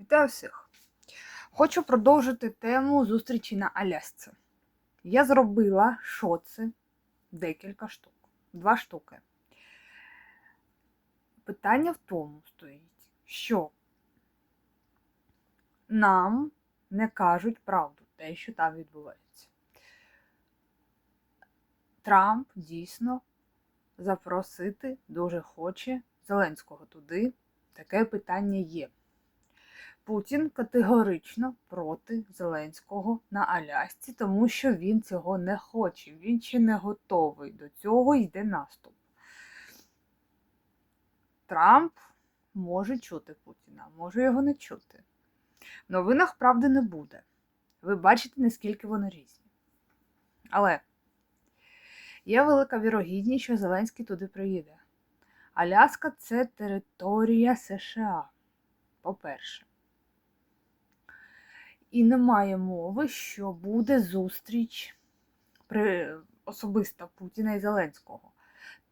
Вітаю всіх! Хочу продовжити тему зустрічі на Алясці. Я зробила шоци декілька штук. Два штуки. Питання в тому стоїть, що нам не кажуть правду, те, що там відбувається. Трамп дійсно запросити дуже хоче Зеленського туди. Таке питання є. Путін категорично проти Зеленського на Алясці, тому що він цього не хоче. Він ще не готовий. До цього йде наступ. Трамп може чути Путіна, може його не чути. В новинах правди не буде. Ви бачите, наскільки вони різні. Але є велика вірогідність, що Зеленський туди приїде. Аляска це територія США. По-перше. І немає мови, що буде зустріч при особиста Путіна і Зеленського.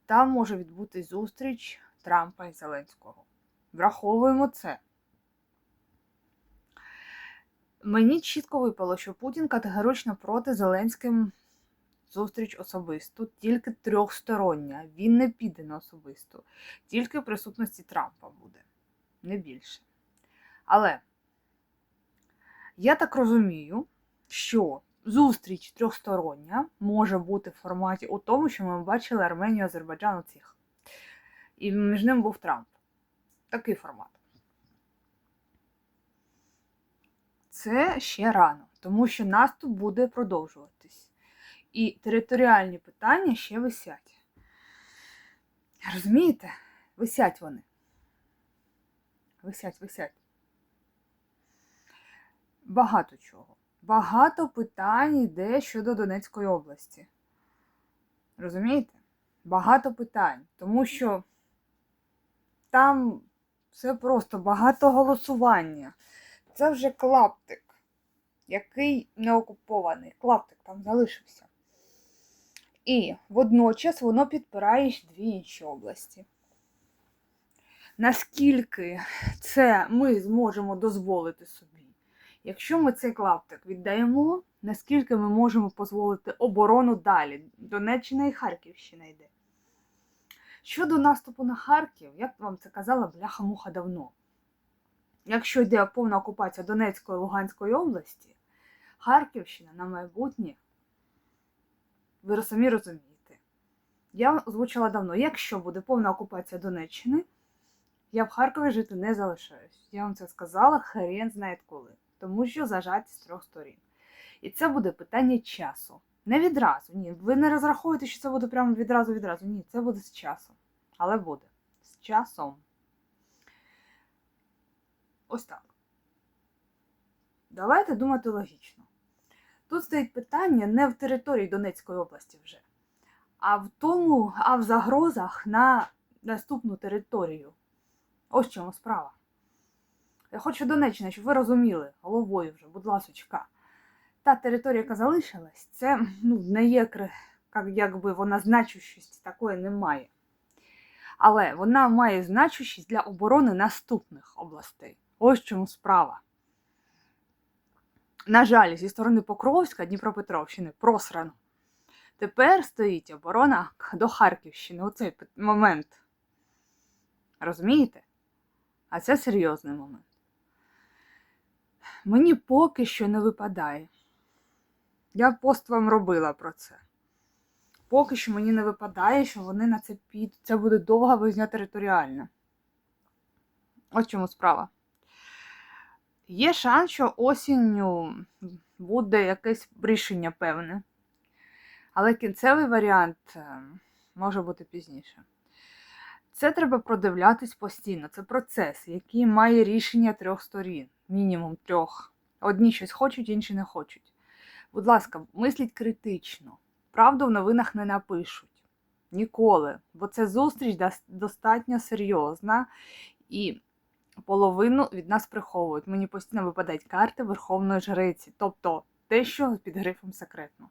Там може відбутись зустріч Трампа і Зеленського. Враховуємо це. Мені чітко випало, що Путін категорично проти Зеленським зустріч особисту, тільки трьохстороння. Він не піде на особисту, тільки в присутності Трампа буде, не більше. Але я так розумію, що зустріч трьохстороння може бути в форматі у тому, що ми бачили Арменію, Азербайджан у цих. І між ним був Трамп. Такий формат. Це ще рано, тому що наступ буде продовжуватись. І територіальні питання ще висять. Розумієте? Висять вони. Висять, висять. Багато чого. Багато питань йде щодо Донецької області. Розумієте? Багато питань. Тому що там все просто багато голосування. Це вже клаптик, який не окупований. Клаптик там залишився. І водночас воно підпирає дві інші області. Наскільки це ми зможемо дозволити собі? Якщо ми цей клаптик віддаємо, наскільки ми можемо дозволити оборону далі? Донеччина і Харківщина йде. Щодо наступу на Харків, як вам це казала бляха-муха давно. Якщо йде повна окупація Донецької і Луганської області, Харківщина на майбутнє, ви самі розумієте. Я озвучила давно, якщо буде повна окупація Донеччини, я в Харкові жити не залишаюсь. Я вам це сказала, хрен знає коли. Тому що зажаті з трьох сторін. І це буде питання часу. Не відразу, ні. Ви не розраховуєте, що це буде прямо відразу відразу. Ні, це буде з часом. Але буде. З часом. Ось так. Давайте думати логічно. Тут стоїть питання не в території Донецької області вже, а в тому, а в загрозах на наступну територію. Ось чому справа. Я хочу Донеччина, щоб ви розуміли головою вже, будь ласочка. Та територія, яка залишилась, це ну, не є якби вона значущості такої немає. Але вона має значущість для оборони наступних областей. Ось чому справа. На жаль, зі сторони Покровська, Дніпропетровщини просрано. Тепер стоїть оборона до Харківщини у цей момент. Розумієте? А це серйозний момент. Мені поки що не випадає. Я пост вам робила про це. Поки що мені не випадає, що вони на це підуть. Це буде довга визня територіальна. Ось чому справа. Є шанс, що осінню буде якесь рішення певне. Але кінцевий варіант може бути пізніше. Це треба продивлятись постійно. Це процес, який має рішення трьох сторін, мінімум трьох. Одні щось хочуть, інші не хочуть. Будь ласка, мисліть критично. Правду в новинах не напишуть. Ніколи. Бо це зустріч достатньо серйозна і половину від нас приховують. Мені постійно випадають карти Верховної Жриці. Тобто те, що під грифом секретно.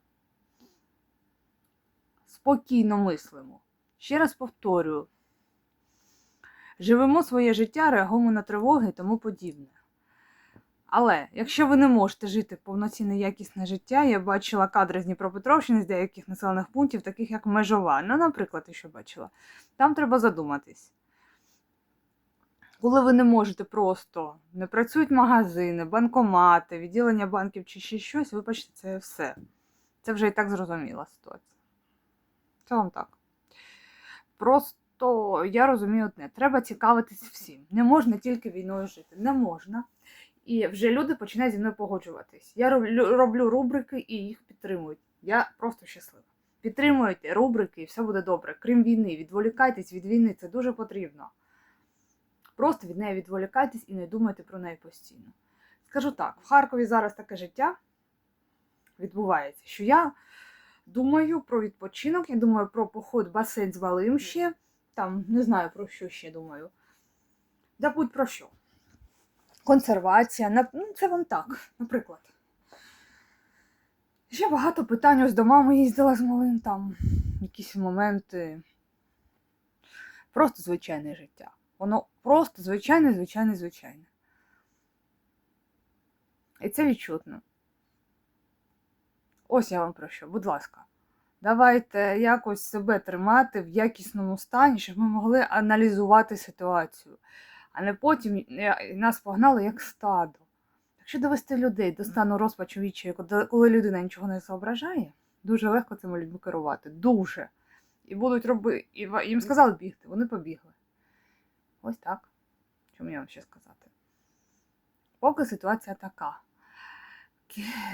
Спокійно мислимо. Ще раз повторюю. Живемо своє життя, реагуємо на тривоги і тому подібне. Але якщо ви не можете жити повноцінне якісне життя, я бачила кадри з Дніпропетровщини з деяких населених пунктів, таких як Межова. Ну, наприклад, що бачила. Там треба задуматись. Коли ви не можете просто не працюють магазини, банкомати, відділення банків чи ще щось, вибачте, це все. Це вже і так зрозуміла ситуація. Це вам так. Просто я розумію одне: треба цікавитись всім. Не можна тільки війною жити. Не можна. І вже люди починають зі мною погоджуватись. Я роблю, роблю рубрики і їх підтримують. Я просто щаслива. Підтримуйте рубрики, і все буде добре. Крім війни, відволікайтесь від війни, це дуже потрібно. Просто від неї відволікайтесь і не думайте про неї постійно. Скажу так: в Харкові зараз таке життя відбувається, що я думаю про відпочинок, я думаю про поход басейн з Валим ще. Там не знаю про що ще думаю. Да будь про що. Консервація, ну це вам так, наприклад. Ще багато питань ось до мами їздила з малим там. Якісь моменти. Просто звичайне життя. Воно просто звичайне, звичайне, звичайне. І це відчутно. Ось я вам про що, будь ласка. Давайте якось себе тримати в якісному стані, щоб ми могли аналізувати ситуацію, а не потім е, нас погнали як стадо. Якщо довести людей до стану розпачу коли- коли людина нічого не зображає, дуже легко цими людьми керувати. Дуже. І будуть робити. І їм сказали бігти, вони побігли. Ось так. Що мені вам ще сказати? Поки ситуація така.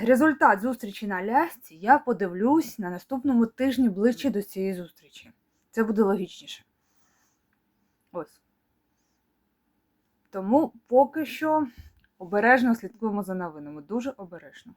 Результат зустрічі на Алясці я подивлюсь на наступному тижні ближче до цієї зустрічі. Це буде логічніше. Ось. Тому поки що обережно слідкуємо за новинами. Дуже обережно.